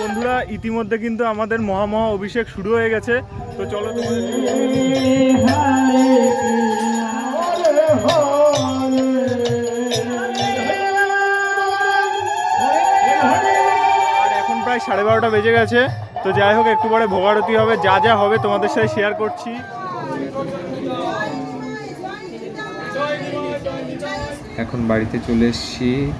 বন্ধুরা, ইতিমধ্যে কিন্তু আমাদের মহামহা অভিষেক শুরু হয়ে গেছে। তো চলো এখন প্রায় সাড়ে বারোটা বেজে গেছে। তো যাই হোক, একটু পরে ভোগারতি হবে। যা যা হবে তোমাদের সাথে শেয়ার করছি। এখন বাড়িতে চলে এসেছি।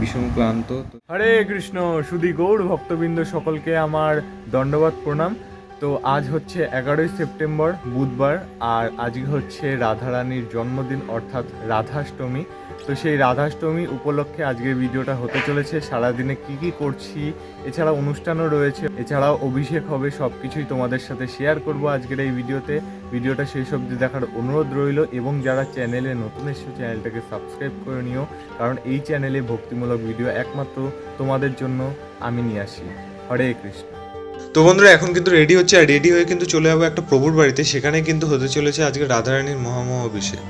ভীষণ ক্লান্ত। হরে কৃষ্ণ সুদী গৌর ভক্তবৃন্দ সকলকে আমার দণ্ডবাদ প্রণাম। তো আজ হচ্ছে এগারোই সেপ্টেম্বর, বুধবার, আর আজকে হচ্ছে রাধারানীর জন্মদিন অর্থাৎ রাধাষ্টমী। তো সেই রাধাষ্টমী উপলক্ষে আজকের ভিডিওটা হতে চলেছে। সারাদিনে কি কি করছি, এছাড়া অনুষ্ঠানও রয়েছে। এছাড়াও অভিষেক হবে সব কিছুই তোমাদের সাথে শেয়ার করব আজকের এই ভিডিওতে। ভিডিওটা শেষ অবধি দেখার অনুরোধ রইল, এবং যারা চ্যানেলে নতুন এসেছ চ্যানেলটাকে সাবস্ক্রাইব করে নিও, কারণ এই চ্যানেলে ভক্তিমূলক ভিডিও একমাত্র তোমাদের জন্য আমি নিয়ে আসি। হরে কৃষ্ণ। তো বন্ধুরা, এখন কিন্তু রেডি হচ্ছে, আর রেডি হয়ে কিন্তু চলে যাব একটা প্রভুর বাড়িতে। সেখানে কিন্তু হতে চলেছে আজকে রাধারানীর মহামহ অভিষেক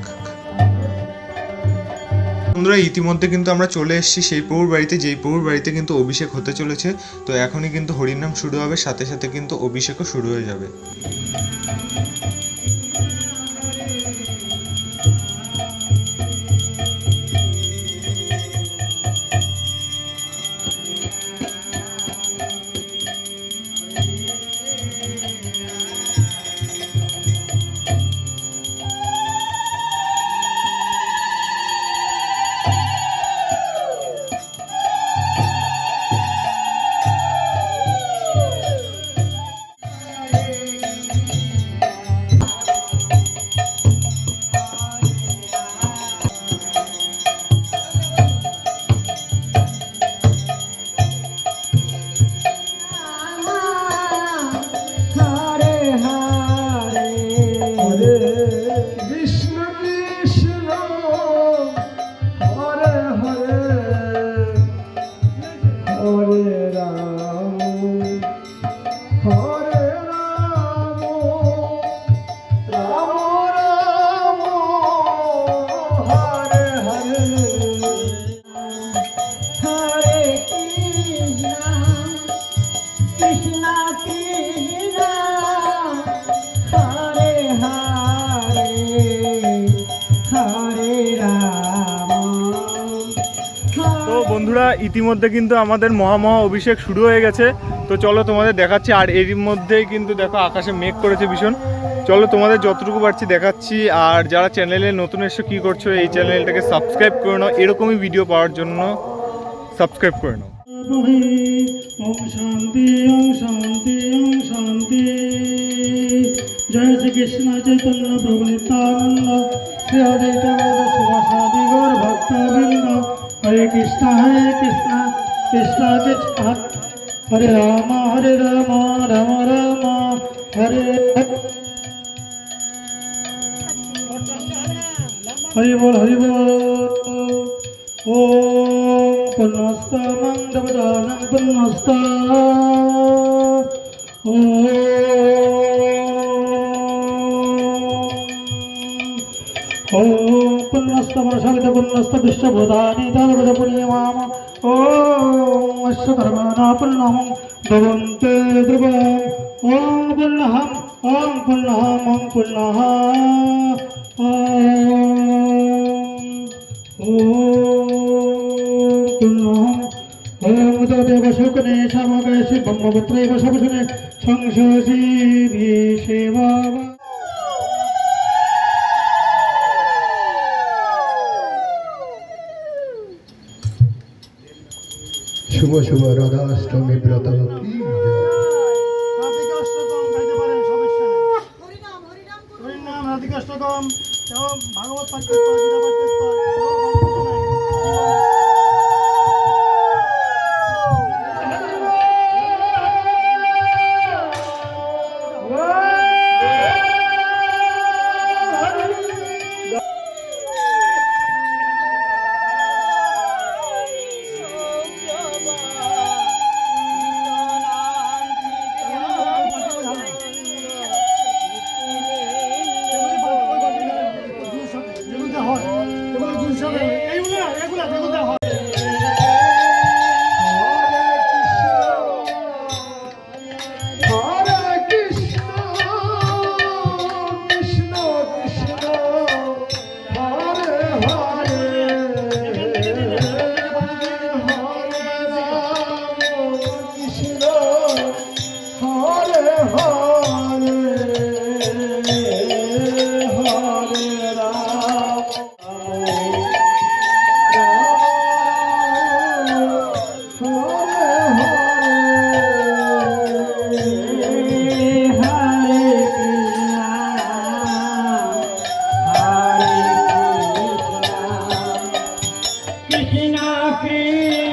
বন্ধুরা, ইতিমধ্যে কিন্তু আমরা চলে এসেছি সেই প্রভুর বাড়িতে, যেই প্রভুর বাড়িতে কিন্তু অভিষেক হতে চলেছে। তো এখনই কিন্তু হরিনাম শুরু হবে, সাথে সাথে কিন্তু অভিষেকও শুরু হয়ে যাবে। বন্ধুরা ইতিমধ্যে কিন্তু আমাদের মহামহা অভিষেক শুরু হয়ে গেছে। তো চলো তোমাদের দেখাচ্ছি, আর এরই মধ্যেই কিন্তু দেখো আকাশে মেঘ করেছে ভীষণ। চলো তোমাদের যতটুকু পারছি দেখাচ্ছি, আর যারা চ্যানেলে নতুন এসে কী করছ, এই চ্যানেলটাকে সাবস্ক্রাইব করে নাও। এরকমই ভিডিও পাওয়ার জন্য সাবস্ক্রাইব করে নাও। হরে কৃষ্ণ হরে কৃষ্ণ। কৃষ্ণ কৃষ্ণ হরে রাম হরে রাম রাম রাম, হরে হরি বল হরি বল ওম পুনস্তমং দেবদানং পুনস্ত ওম ওম পুনস্ত বর্ষাবিত পুনস্ত বিশ্বভূতানি তদবদ পুণ্যমাম ওম অশ্বকর্মণা পুণ্যহং ভবন্তে ধ্রুবম ওম পুণ্যহম ওম পুণ্যহম ওম পুণ্যহ ওম দেব শুকনে শুভ শুভ রাধাষ্টমী ব্রত কি কৃষ্ণ কৃষ্ণ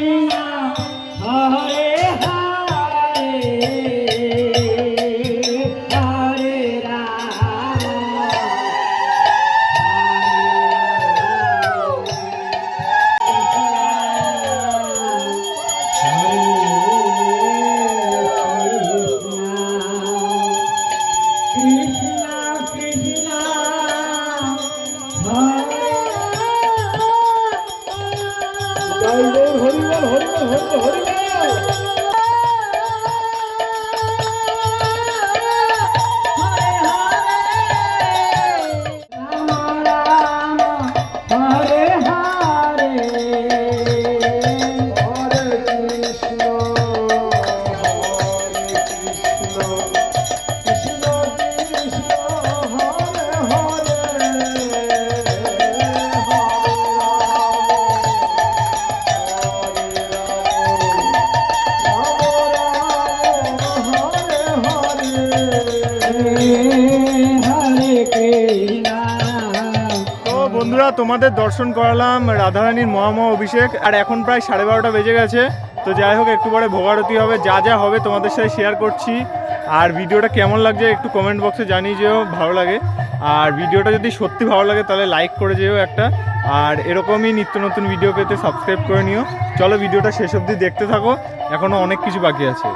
তোমাদের দর্শন করালাম রাধারানীর মহামহ অভিষেক। আর এখন প্রায় সাড়ে বারোটা বেজে গেছে। তো যাই হোক, একটু পরে ভোগারতি হবে। যা যা হবে তোমাদের সাথে শেয়ার করছি। আর ভিডিওটা কেমন লাগছে একটু কমেন্ট বক্সে জানিয়ে যেও, ভালো লাগে। আর ভিডিওটা যদি সত্যি ভালো লাগে, তাহলে লাইক করে যেও একটা। আর এরকমই নিত্য নতুন ভিডিও পেতে সাবস্ক্রাইব করে নিও। চলো ভিডিওটা শেষ অবধি দেখতে থাকো। এখনও অনেক কিছু বাকি আছে।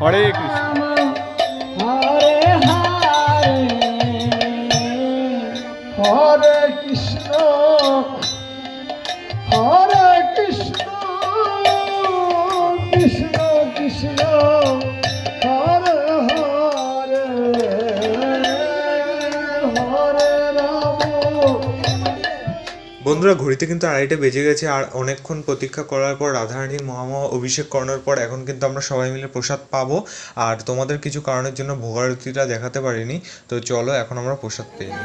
হরে কৃষ্ণ। হরে বন্ধুরা ঘড়িতে কিন্তু আড়াইটা বেজে গেছে আর অনেকক্ষণ প্রতীক্ষা করার পর রাধারানীর মহামহ অভিষেক করানোর পর এখন কিন্তু আমরা সবাই মিলে প্রসাদ পাবো আর তোমাদের কিছু কারণের জন্য ভোগারতিটা দেখাতে পারিনি তো চলো এখন আমরা প্রসাদ পেয়ে নিই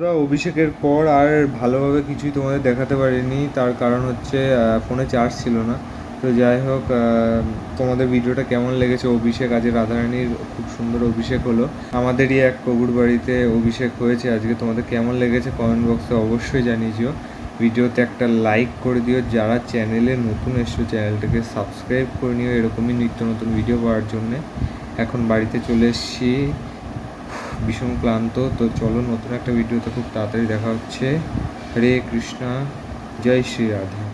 বন্ধুরা অভিষেকের পর আর ভালোভাবে কিছুই তোমাদের দেখাতে পারিনি। তার কারণ হচ্ছে ফোনে চার্জ ছিল না। তো যাই হোক তোমাদের ভিডিওটা কেমন লেগেছে? অভিষেক, আজকে রাধারানীর খুব সুন্দর অভিষেক হলো। আমাদেরই এক কবুর বাড়িতে অভিষেক হয়েছে। আজকে তোমাদের কেমন লেগেছে কমেন্ট বক্সে অবশ্যই জানিয়েছিও ভিডিওতে একটা লাইক করে দিও। যারা চ্যানেলে নতুন এসছো চ্যানেলটাকে সাবস্ক্রাইব করে নিও। এরকমই নিত্য নতুন ভিডিও পাওয়ার জন্যে। এখন বাড়িতে চলে এসেছি। ভীষণ ক্লান্ত। তো চলো নতুন একটা ভিডিওতে খুব তাড়াতাড়ি দেখা হচ্ছে। হরে কৃষ্ণা, জয় শ্রী রাধা।